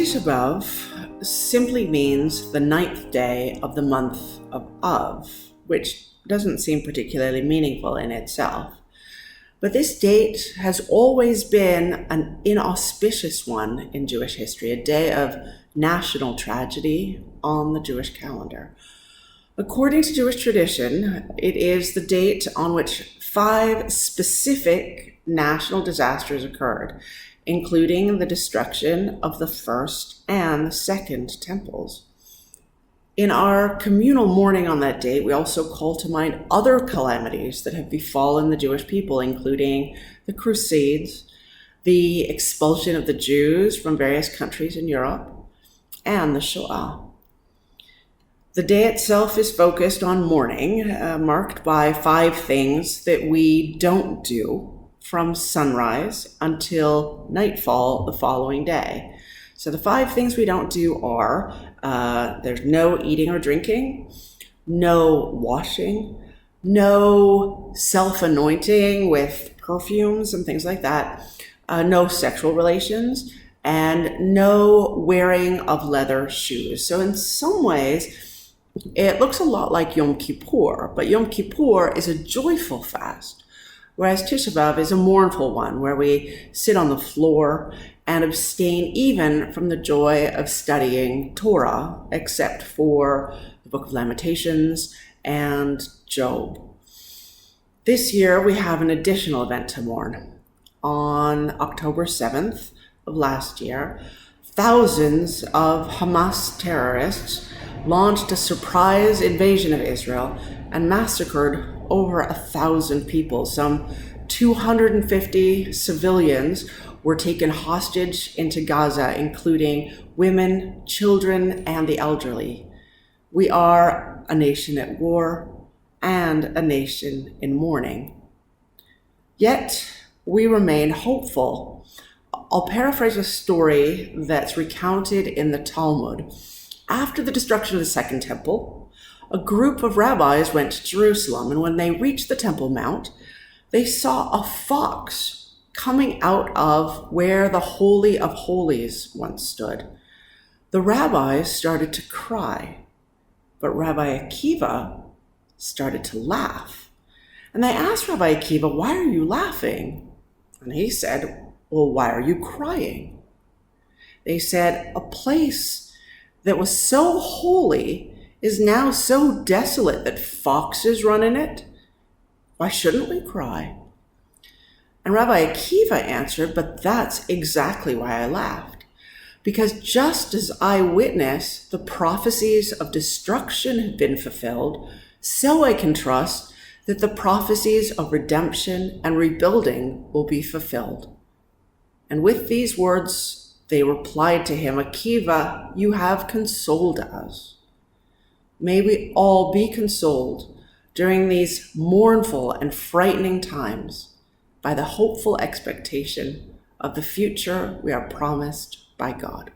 Tisha B'Av simply means the ninth day of the month of Av, which doesn't seem particularly meaningful in itself. But this date has always been an inauspicious one in Jewish history, a day of national tragedy on the Jewish calendar. According to Jewish tradition, it is the date on which five specific national disasters occurred, including the destruction of the first and the second temples. In our communal mourning on that date, we also call to mind other calamities that have befallen the Jewish people, including the Crusades, the expulsion of the Jews from various countries in Europe, and the Shoah. The day itself is focused on mourning, uh, marked by five things that we don't do from sunrise until nightfall the following day. So the five things we don't do are uh, there's no eating or drinking, no washing, no self anointing with perfumes and things like that, uh, no sexual relations, and no wearing of leather shoes. So, in some ways, it looks a lot like Yom Kippur, but Yom Kippur is a joyful fast, whereas Tisha is a mournful one where we sit on the floor and abstain even from the joy of studying Torah, except for the Book of Lamentations and Job. This year, we have an additional event to mourn. On October 7th of last year, thousands of Hamas terrorists launched a surprise invasion of Israel and massacred over a thousand people. Some 250 civilians were taken hostage into Gaza, including women, children, and the elderly. We are a nation at war and a nation in mourning. Yet, we remain hopeful. I'll paraphrase a story that's recounted in the Talmud. After the destruction of the Second Temple, a group of rabbis went to Jerusalem, and when they reached the Temple Mount, they saw a fox coming out of where the Holy of Holies once stood. The rabbis started to cry, but Rabbi Akiva started to laugh. And they asked Rabbi Akiva, Why are you laughing? And he said, Well, why are you crying? They said, A place that was so holy is now so desolate that foxes run in it. Why shouldn't we cry? And Rabbi Akiva answered, But that's exactly why I laughed. Because just as I witness the prophecies of destruction have been fulfilled, so I can trust that the prophecies of redemption and rebuilding will be fulfilled. And with these words, they replied to him, Akiva, you have consoled us. May we all be consoled during these mournful and frightening times by the hopeful expectation of the future we are promised by God.